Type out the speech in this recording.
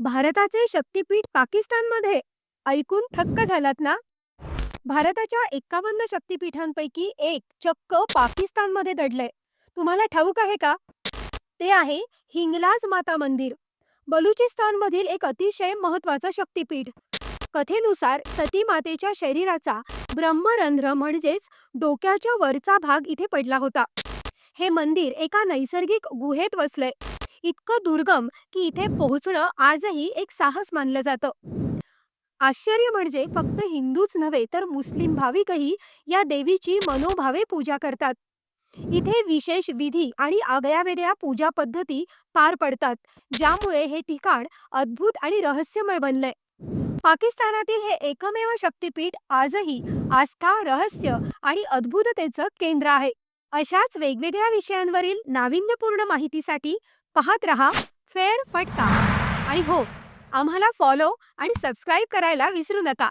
भारताचे शक्तीपीठ पाकिस्तानमध्ये. ऐकून थक्क झालात ना? भारताच्या एकावन्न शक्तीपीठांपैकी एक चक्क पाकिस्तानमध्ये दडलंय. तुम्हाला ठाऊक आहे का? ते आहे हिंगलाज माता मंदिर. बलुचिस्तानमधील एक अतिशय महत्वाचं शक्तीपीठ. कथेनुसार सती मातेच्या शरीराचा ब्रह्मरंध्र म्हणजेच डोक्याच्या वरचा भाग इथे पडला होता. हे मंदिर एका नैसर्गिक गुहेत वसलंय. इतकं दुर्गम की इथे पोहोचणं आजही एक साहस मानलं जातं. आश्चर्य म्हणजे फक्त हिंदूच नव्हे तर मुस्लिम भाविकही या देवीची मनोभावे पूजा करतात. इथे विशेष विधी आणि आगळ्यावेगळ्या पूजा पद्धती पार पडतात ज्यामुळे हे ठिकाण अद्भुत आणि रहस्यमय बनलंय. पाकिस्तानातील हे एकमेव शक्तीपीठ आजही आस्था रहस्य आणि अद्भुततेचं केंद्र आहे. अशाच वेगवेगळ्या विषयांवरील नाविन्यपूर्ण माहितीसाठी पाहत रहा फेर फटका. आणि हो आम्हाला फॉलो आणि सबस्क्राईब करायला विसरू नका.